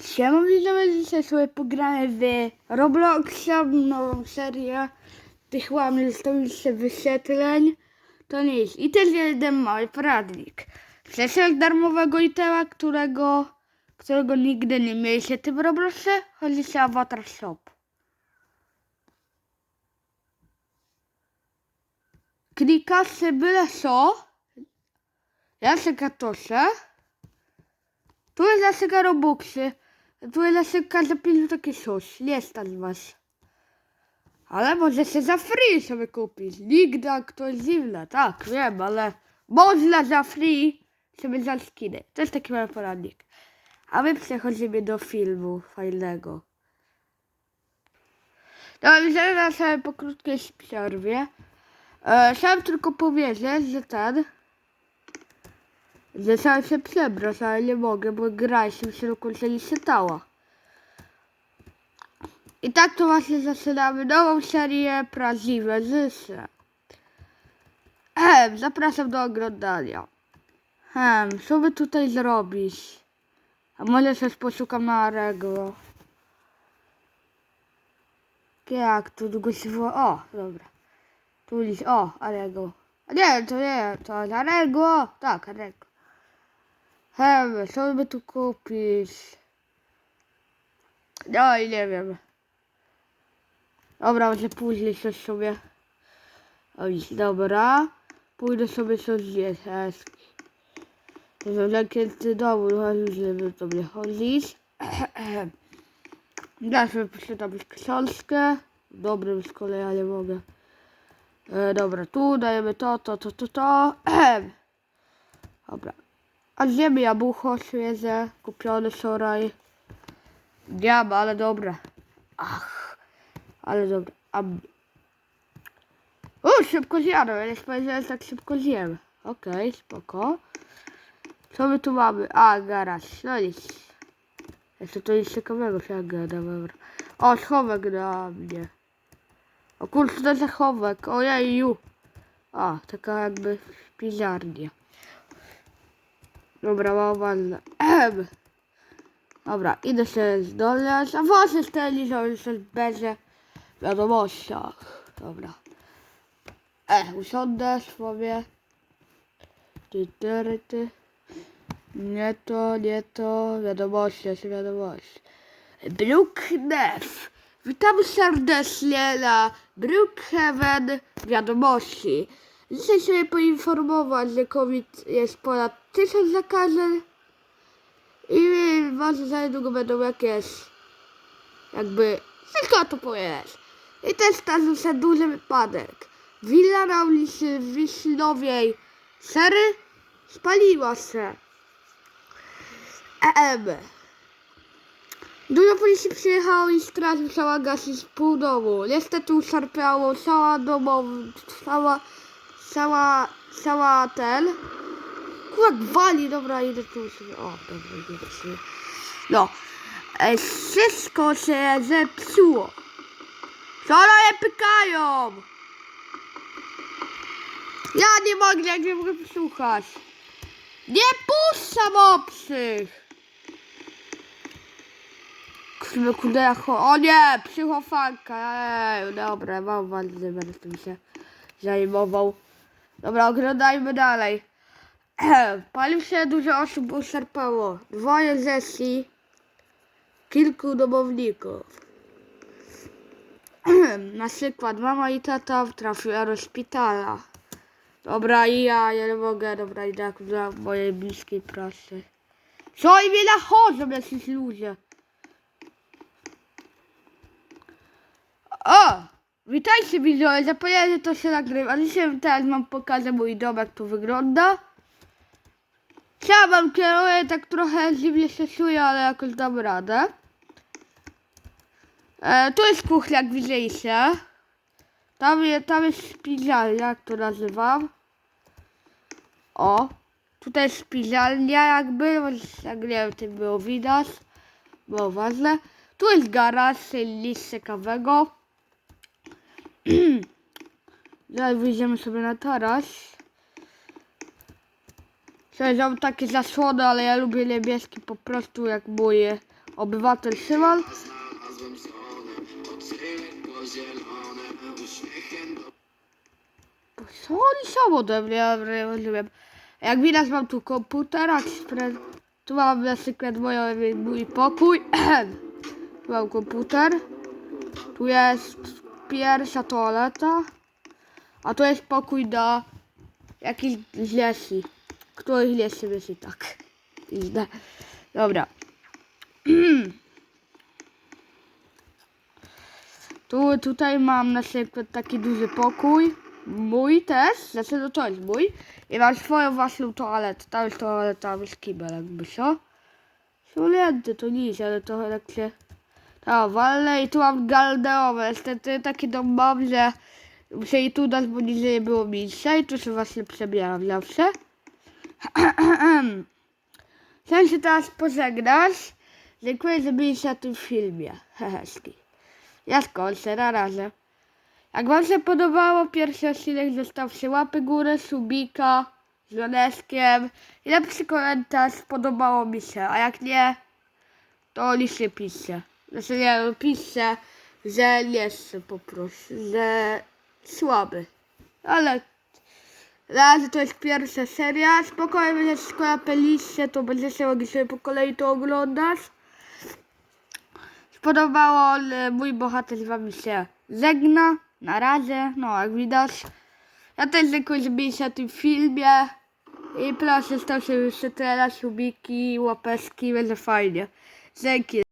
Siema widzowie, dzisiaj sobie pogramy w Robloxa, nową serię tych 120 wyświetleń. To nic. I też jeden mały poradnik. Przeszedł darmowego itema, którego, którego nigdy nie mieliście w tym Robloxie. Chodzi się Avatar Shop. Klikasz byle co. Ja się katoszę. Tu jest zasyka Robuxy. Jest zasyka za takie coś. Nie stać was. Ale może się za free sobie kupić. Nigdy to jest dziwne. Tak, wiem, ale można za free sobie za skiny. To jest taki mały poradnik. A my przechodzimy do filmu fajnego. No i zaraz sobie po krótkiej przerwie. E, chciałem tylko powiedzieć, że ten... Chciałem się przebrać, ale nie mogę, bo gra się do końca nie czytała. I tak to właśnie zaczynamy nową serię Prawdziwe Zysze. Hem, zapraszam do oglądania. Hem, co by tutaj zrobić? A może coś poszukam na Arego. Jak tu długo się woła? O, dobra. Tu gdzieś, o, Arego. A nie, to nie, to Arego. Tak, Arego. Hem, co by tu kupić? No i nie wiem. Dobra, może później coś sobie. Oj, dobra. Pójdę sobie coś zjeść. To jest zamknięty dom, no już nie wiem co mnie chodzić. Ja sobie przeczytam książkę. Dobrym z kolei, ale mogę. E, dobra, tu dajemy to, to, to, to, to. Dobra. A zjemy jabłko świeże, kupione wczoraj. Ma, ale dobre. Ach, ale dobre. Am. O, szybko zjadłem, spodziewałem, że tak szybko zjem. Okej, spoko. Co my tu mamy? A, garaż, no nic. Jeszcze to nic ciekawego się gada, dobra. O, schowek na mnie. O kurczę, to jest schowek, ojeju. A, taka jakby pizarnia. Dobra, mam ładne. Ehem. Dobra, idę się zdolniać, a właśnie z telewizorem się będzie w wiadomościach. Dobra. E, usiądę sobie. Ty, ty, ty. Nie to, nie to. Wiadomości, jest wiadomość. Brooknef. Witam serdecznie na Brookhaven Wiadomości. Dzisiaj chciałem poinformować, że COVID jest ponad 1000 zakażeń i może za niedługo będą jakieś jakby wszystko to powiedzieć. I też zdarzył się duży wypadek. Willa na ulicy Wiśnowiej Sery spaliła się. EM. Dużo policji przyjechało i straż musiała gasić pół domu. Niestety uszarpiało cała domowa, cała, cała, cała ten. Kurwa wali, dobra, idę tu sobie. O, dobra, idę sobie. No. E, wszystko się zepsuło. Co one pykają? Ja nie mogę, jak nie mogę posłuchać. Nie puszczam obcych. Kurde, kurde, jak cho- O nie, psychofanka. Ej, dobra, mam walny, będę tym się zajmował. Dobra, oglądajmy dalej. Palił się dużo osób uszarpało. Dwoje zesji, kilku domowników. Na przykład mama i tata trafiła do szpitala. Dobra, i ja, ja nie mogę, dobra, idę jak dla mojej bliskiej pracy. Co i mnie nachodzą jacyś ludzie? O! Witajcie widzowie, zapomniałem, że to się nagrywa. Dzisiaj teraz mam pokazać mój dom, jak tu wygląda. Ja wam kieruję, tak trochę dziwnie się czuję, ale jakoś dam radę. E, tu jest kuchnia, jak widzieliście. Tam, je, tam jest szpizalnia, jak to nazywam. O, tutaj jest szpizalnia jakby, jak nie wiem, tym było widać. Było ważne. Tu jest garaż, nic ciekawego. Zaraz wyjdziemy sobie na taras. Mam takie zasłony, ale ja lubię niebieski po prostu jak moje Obywatel Szymon. Co oni są ode mnie? Ja nie rozumiem. Jak widać mam tu komputer, ekspres. Tu mam na przykład moją, mój pokój. tu mam komputer. Tu jest pierwsza toaleta. A tu jest pokój do jakichś dzieci. Których nie się myśli tak. Dobra. Tu, tutaj mam na przykład taki duży pokój. Mój też, znaczy no to jest mój. I mam swoją własną toaletę. Tam jest toaleta z kibel jakby co. Siulęty to nic, ale trochę tak się... Ta, walne i tu mam garderowe. Niestety taki dom mam, że muszę i tu dać, bo nie było miejsca i tu się właśnie przebieram zawsze. Chciałem się teraz pożegnać. Dziękuję, że byliście na tym filmie. Heheski. Ja skończę, na razie. Jak wam się podobało pierwszy odcinek, zostawcie łapy górę, subika z dzwoneczkiem i napiszcie komentarz, podobało mi się, a jak nie, to licznie piszcie. Znaczy no piszcie, że jestem po prostu, że słaby. Ale razie to jest pierwsza seria, spokojnie będzie szkoła peliście, to będziecie mogli sobie po kolei to oglądać. Spodobało, mój bohater z wami się żegna. Na razie, no jak widać. Ja też dziękuję, że byliście na tym filmie. I proszę, stawcie jeszcze teraz subiki, łapeczki, będzie fajnie. Dzięki.